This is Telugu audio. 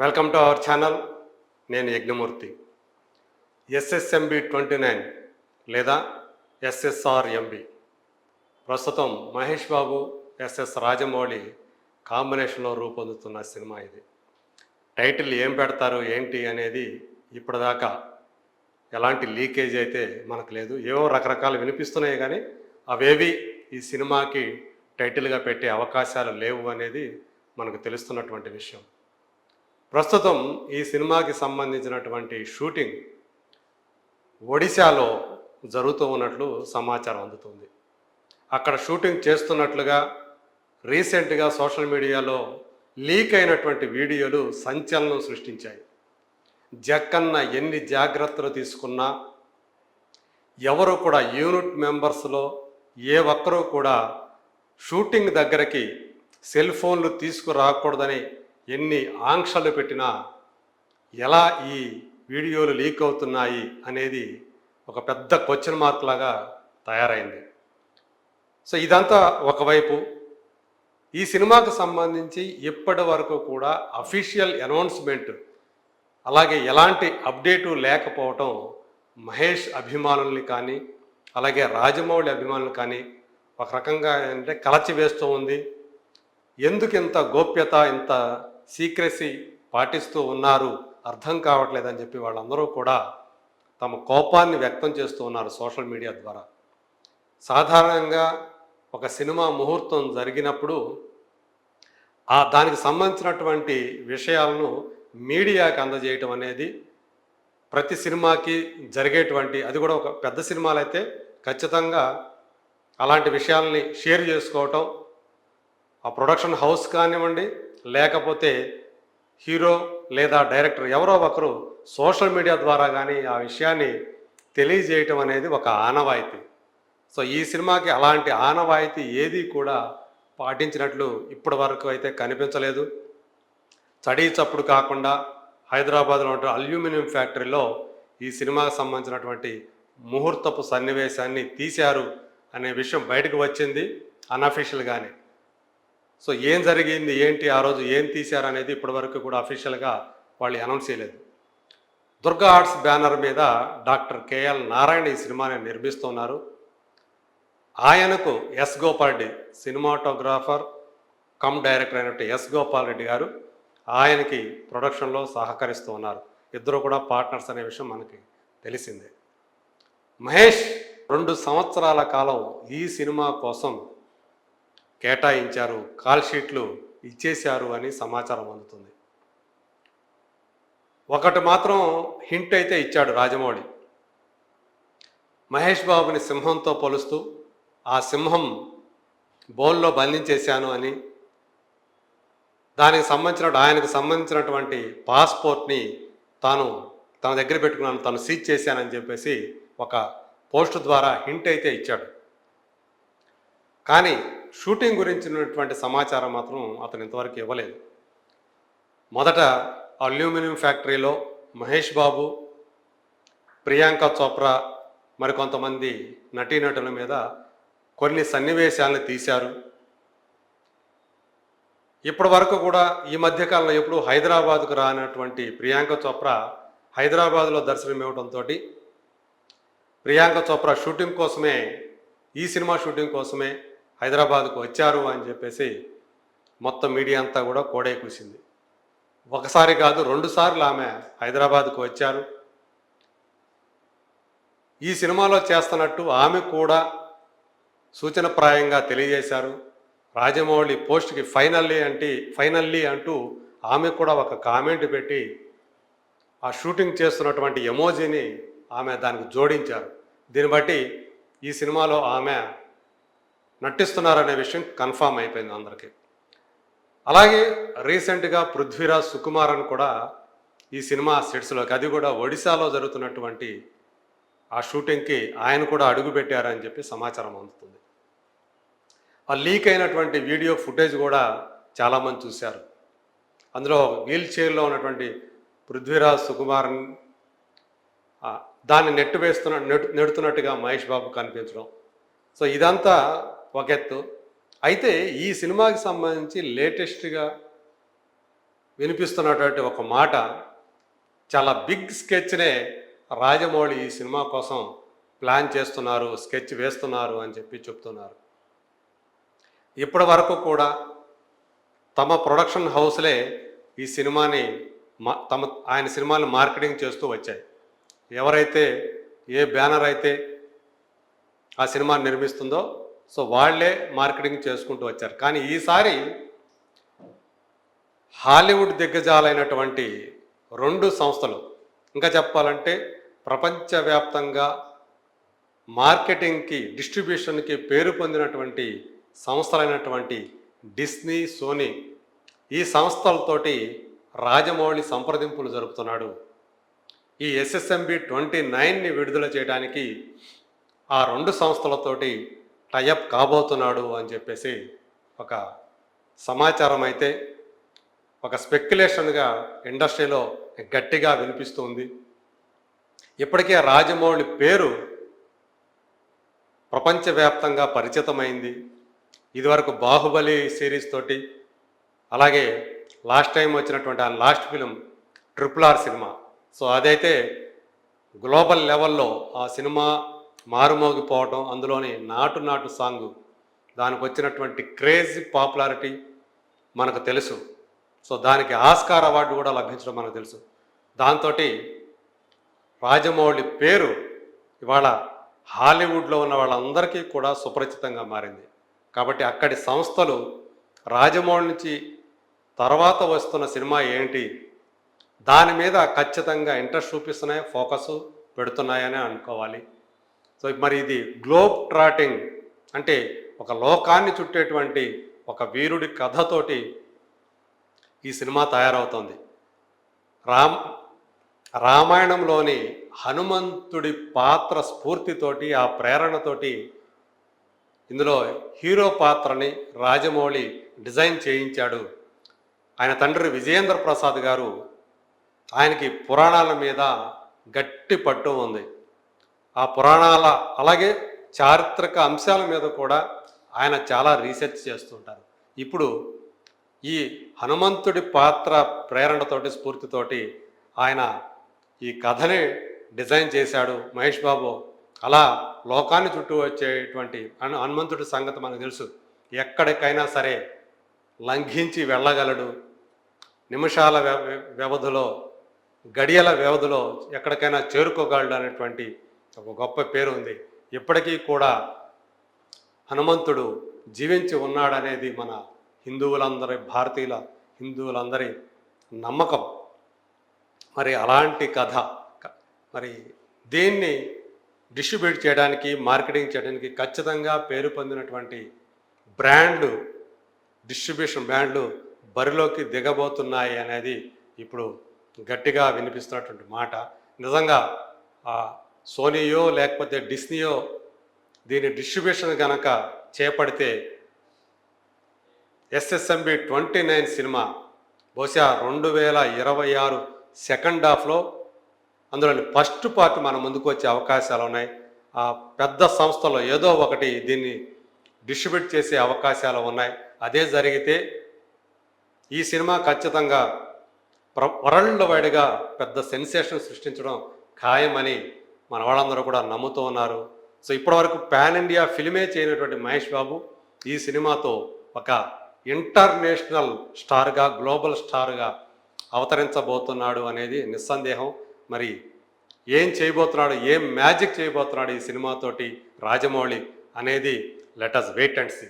వెల్కమ్ టు అవర్ ఛానల్ నేను యజ్ఞమూర్తి. ఎస్ఎస్ఎంబి ట్వంటీ నైన్ లేదా ఎస్ఎస్ఆర్ ఎంబి ప్రస్తుతం మహేష్ బాబు ఎస్ఎస్ రాజమౌళి కాంబినేషన్లో రూపొందుతున్న సినిమా ఇది. టైటిల్ ఏం పెడతారు ఏంటి అనేది ఇప్పటిదాకా ఎలాంటి లీకేజ్ అయితే మనకు లేదు. ఏవో రకరకాలు వినిపిస్తున్నాయి కానీ అవేవి ఈ సినిమాకి టైటిల్గా పెట్టే అవకాశాలు లేవు అనేది మనకు తెలుస్తున్నటువంటి విషయం. ప్రస్తుతం ఈ సినిమాకి సంబంధించినటువంటి షూటింగ్ ఒడిశాలో జరుగుతూ ఉన్నట్లు సమాచారం అందుతుంది. అక్కడ షూటింగ్ చేస్తున్నట్లుగా రీసెంట్గా సోషల్ మీడియాలో లీక్ అయినటువంటి వీడియోలు సంచలనం సృష్టించాయి. జక్కన్న ఎన్ని జాగ్రత్తలు తీసుకున్నా ఎవరు కూడా యూనిట్ మెంబర్స్లో ఏ ఒక్కరూ కూడా షూటింగ్ దగ్గరికి సెల్ ఫోన్లు తీసుకురాకూడదని ఎన్ని ఆంక్షలు పెట్టినా ఎలా ఈ వీడియోలు లీక్ అవుతున్నాయి అనేది ఒక పెద్ద క్వశ్చన్ మార్క్ లాగా తయారైంది. సో ఇదంతా ఒకవైపు. ఈ సినిమాకు సంబంధించి ఇప్పటి వరకు కూడా అఫీషియల్ అనౌన్స్మెంట్ అలాగే ఎలాంటి అప్డేటు లేకపోవటం మహేష్ అభిమానుల్ని కానీ అలాగే రాజమౌళి అభిమానులు కానీ ఒక రకంగా అంటే కలచి వేస్తూ ఉంది. ఎందుకు ఇంత గోప్యత ఇంత సీక్రెసీ పాటిస్తూ ఉన్నారు అర్థం కావట్లేదని చెప్పి వాళ్ళందరూ కూడా తమ కోపాన్ని వ్యక్తం చేస్తూ ఉన్నారు సోషల్ మీడియా ద్వారా. సాధారణంగా ఒక సినిమా ముహూర్తం జరిగినప్పుడు ఆ దానికి సంబంధించినటువంటి విషయాలను మీడియాకి అందజేయటం అనేది ప్రతి సినిమాకి జరిగేటువంటి అది కూడా ఒక పెద్ద సినిమాలు అయితే ఖచ్చితంగా అలాంటి విషయాల్ని షేర్ చేసుకోవటం ఆ ప్రొడక్షన్ హౌస్ కానివ్వండి లేకపోతే హీరో లేదా డైరెక్టర్ ఎవరో ఒకరు సోషల్ మీడియా ద్వారా కానీ ఆ విషయాన్ని తెలియజేయటం అనేది ఒక ఆనవాయితీ. సో ఈ సినిమాకి అలాంటి ఆనవాయితీ ఏది కూడా పాటించినట్లు ఇప్పటి వరకు అయితే కనిపించలేదు. చడీ చప్పుడు కాకుండా హైదరాబాద్లో ఉన్న అల్యూమినియం ఫ్యాక్టరీలో ఈ సినిమాకి సంబంధించినటువంటి ముహూర్తపు సన్నివేశాన్ని తీశారు అనే విషయం బయటకు వచ్చింది అన్అఫీషియల్గానే సో ఏం జరిగింది ఏంటి ఆ రోజు ఏం తీశారు అనేది ఇప్పటివరకు కూడా అఫీషియల్గా వాళ్ళు అనౌన్స్ చేయలేదు. దుర్గా ఆర్ట్స్ బ్యానర్ మీద డాక్టర్ కేఎల్ నారాయణ ఈ సినిమాని నిర్మిస్తున్నారు. ఆయనకు S Gopal Reddy cinematographer cum director అయినట్టు ఎస్ గోపాల్ రెడ్డి గారు ఆయనకి ప్రొడక్షన్లో సహకరిస్తూ ఉన్నారు. ఇద్దరు కూడా పార్ట్నర్స్ అనే విషయం మనకి తెలిసిందే. మహేష్ రెండు సంవత్సరాల కాలం ఈ సినిమా కోసం కేటాయించారు కాల్ షీట్లు ఇచ్చేశారు అని సమాచారం అందుతుంది. ఒకటి మాత్రం హింట్ అయితే ఇచ్చాడు రాజమౌళి. మహేష్ బాబుని సింహంతో పోలుస్తూ ఆ సింహం బోల్లో బంధించేశాను అని. దానికి సంబంధించిన ఆయనకు సంబంధించినటువంటి పాస్పోర్ట్ని తాను తన దగ్గర పెట్టుకున్నాను తను సీజ్ చేశానని చెప్పేసి ఒక పోస్ట్ ద్వారా హింట్ అయితే ఇచ్చాడు. కానీ షూటింగ్ గురించినటువంటి సమాచారం మాత్రం అతను ఇంతవరకు ఇవ్వలేదు. మొదట అల్యూమినియం ఫ్యాక్టరీలో మహేష్ బాబు ప్రియాంక చోప్రా మరికొంతమంది నటీనటుల మీద కొన్ని సన్నివేశాలను తీశారు. ఇప్పటి వరకు కూడా ఈ మధ్యకాలంలో ఎప్పుడు హైదరాబాద్కు రానటువంటి ప్రియాంక చోప్రా హైదరాబాద్లో దర్శనం ఇవ్వడంతో ప్రియాంక చోప్రా షూటింగ్ కోసమే ఈ సినిమా షూటింగ్ కోసమే హైదరాబాద్కు వచ్చారు అని చెప్పేసి మొత్తం మీడియా అంతా కూడా కోడే కూసింది. ఒకసారి కాదు రెండుసార్లు ఆమె హైదరాబాద్కు వచ్చారు. ఈ సినిమాలో చేస్తున్నట్టు ఆమె కూడా సూచనప్రాయంగా తెలియజేశారు. రాజమౌళి పోస్ట్కి ఫైనల్లీ అంటే ఫైనల్లీ అంటూ ఆమె కూడా ఒక కామెంట్ పెట్టి ఆ షూటింగ్ చేస్తున్నటువంటి ఎమోజీని ఆమె దానికి జోడించారు. దీన్ని బట్టి ఈ సినిమాలో ఆమె నటిస్తున్నారనే విషయం కన్ఫామ్ అయిపోయింది అందరికీ. అలాగే రీసెంట్గా పృథ్వీరాజ్ సుకుమారన్ కూడా ఈ సినిమా సెట్స్లోకి అది కూడా ఒడిశాలో జరుగుతున్నటువంటి ఆ షూటింగ్కి ఆయన కూడా అడుగు పెట్టారని చెప్పి సమాచారం అందుతుంది. ఆ లీక్ అయినటువంటి వీడియో ఫుటేజ్ కూడా చాలామంది చూశారు. అందులో వీల్ చైర్లో ఉన్నటువంటి పృథ్వీరాజ్ సుకుమార్ దాన్ని నెట్టు వేస్తున్న నెట్ నెడుతున్నట్టుగా మహేష్ బాబు కనిపించడం. సో ఇదంతా ఒక ఎత్తు. అయితే ఈ సినిమాకి సంబంధించి లేటెస్ట్గా వినిపిస్తున్నటువంటి ఒక మాట చాలా బిగ్ స్కెచ్నే రాజమౌళి ఈ సినిమా కోసం ప్లాన్ చేస్తున్నారు స్కెచ్ వేస్తున్నారు అని చెప్పి చెప్తున్నారు. ఇప్పటి వరకు కూడా తమ ప్రొడక్షన్ హౌస్లే ఈ సినిమాని మా తమ ఆయన సినిమాని మార్కెటింగ్ చేస్తూ వచ్చాయి. ఎవరైతే ఏ బ్యానర్ అయితే ఆ సినిమాని నిర్మిస్తుందో సో వాళ్ళే మార్కెటింగ్ చేసుకుంటూ వచ్చారు. కానీ ఈసారి హాలీవుడ్ దిగ్గజాలైనటువంటి రెండు సంస్థలు ఇంకా చెప్పాలంటే ప్రపంచవ్యాప్తంగా మార్కెటింగ్కి డిస్ట్రిబ్యూషన్కి పేరు పొందినటువంటి సంస్థలైనటువంటి డిస్నీ సోనీ ఈ సంస్థలతోటి రాజమౌళి సంప్రదింపులు జరుపుతున్నాడు. ఈ ఎస్ఎస్ఎంబి ట్వంటీ నైన్ని విడుదల చేయడానికి ఆ రెండు సంస్థలతోటి టైఅప్ కాబోతున్నాడు అని చెప్పేసి ఒక సమాచారం అయితే ఒక స్పెక్యులేషన్గా ఇండస్ట్రీలో గట్టిగా వినిపిస్తుంది. ఇప్పటికే రాజమౌళి పేరు ప్రపంచవ్యాప్తంగా పరిచితమైంది. ఇదివరకు బాహుబలి సిరీస్ తోటి అలాగే లాస్ట్ టైం వచ్చినటువంటి ఆ last film triple R cinema. So అదైతే గ్లోబల్ లెవెల్లో ఆ సినిమా మారుమోగిపోవటం అందులోని నాటు నాటు సాంగ్ దానికి వచ్చినటువంటి క్రేజీ పాపులారిటీ మనకు తెలుసు. సో దానికి ఆస్కార్ అవార్డు కూడా లభించడం మనకు తెలుసు. దాంతో రాజమౌళి పేరు ఇవాళ హాలీవుడ్లో ఉన్న వాళ్ళందరికీ కూడా సుపరిచితంగా మారింది. కాబట్టి అక్కడి సంస్థలు రాజమౌళి నుంచి తర్వాత వస్తున్న సినిమా ఏంటి దాని మీద ఖచ్చితంగా ఇంట్రెస్ట్ చూపిస్తున్నాయి ఫోకస్ పెడుతున్నాయని అనుకోవాలి. సో మరి ఇది గ్లోబ్ ట్రాటింగ్ అంటే ఒక లోకాన్ని చుట్టేటువంటి ఒక వీరుడి కథతోటి ఈ సినిమా తయారవుతోంది. రామ్ రామాయణంలోని హనుమంతుడి పాత్ర స్ఫూర్తితోటి ఆ ప్రేరణతోటి ఇందులో హీరో పాత్రని రాజమౌళి డిజైన్ చేయించాడు. ఆయన తండ్రి విజయేంద్ర ప్రసాద్ గారు ఆయనకి పురాణాల మీద గట్టి పట్టు ఉంది. ఆ పురాణాల అలాగే చారిత్రక అంశాల మీద కూడా ఆయన చాలా రీసెర్చ్ చేస్తుంటారు ఇప్పుడు ఈ హనుమంతుడి పాత్ర ప్రేరణతోటి స్ఫూర్తితోటి ఆయన ఈ కథని డిజైన్ చేశాడు మహేష్ బాబు. అలా లోకాన్ని చుట్టూ వచ్చేటువంటి హనుమంతుడి సంగతి మనకు తెలుసు. ఎక్కడికైనా సరే లంఘించి వెళ్ళగలడు. నిమిషాల వ్య- వ్యవధిలో గడియల వ్యవధిలో ఎక్కడికైనా చేరుకోగలడు అనేటువంటి ఒక గొప్ప పేరు ఉంది ఇప్పటికీ కూడా హనుమంతుడు జీవించి ఉన్నాడనేది మన హిందువులందరి భారతీయుల హిందువులందరి నమ్మకం. మరి అలాంటి కథ మరి దీన్ని డిస్ట్రిబ్యూట్ చేయడానికి మార్కెటింగ్ చేయడానికి ఖచ్చితంగా పేరు పొందినటువంటి బ్రాండ్లు డిస్ట్రిబ్యూషన్ బ్రాండ్లు బరిలోకి దిగబోతున్నాయి అనేది ఇప్పుడు గట్టిగా వినిపిస్తున్నటువంటి మాట. నిజంగా ఆ సోనీయో లేకపోతే డిస్నీయో దీని డిస్ట్రిబ్యూషన్ కనుక చేపడితే ఎస్ఎస్ఎంబి ట్వంటీ నైన్ సినిమా బహుశా రెండు వేల ఇరవై ఆరు సెకండ్ హాఫ్లో అందులోని ఫస్ట్ పార్ట్ మన ముందుకు వచ్చే అవకాశాలు ఉన్నాయి. ఆ పెద్ద సంస్థలో ఏదో ఒకటి దీన్ని డిస్ట్రిబ్యూట్ చేసే అవకాశాలు ఉన్నాయి. అదే జరిగితే ఈ సినిమా ఖచ్చితంగా ప్ర వరల్డ్ వైడ్గా పెద్ద సెన్సేషన్ సృష్టించడం ఖాయమని మన వాళ్ళందరూ కూడా నమ్ముతూ ఉన్నారు. సో ఇప్పటివరకు పాన్ ఇండియా ఫిల్మే చేయనటువంటి మహేష్ బాబు ఈ సినిమాతో ఒక ఇంటర్నేషనల్ స్టార్గా గ్లోబల్ స్టార్గా అవతరించబోతున్నాడు అనేది నిస్సందేహం. మరి ఏం చేయబోతున్నాడు ఏం మ్యాజిక్ చేయబోతున్నాడు ఈ సినిమాతోటి రాజమౌళి అనేది let us wait and see.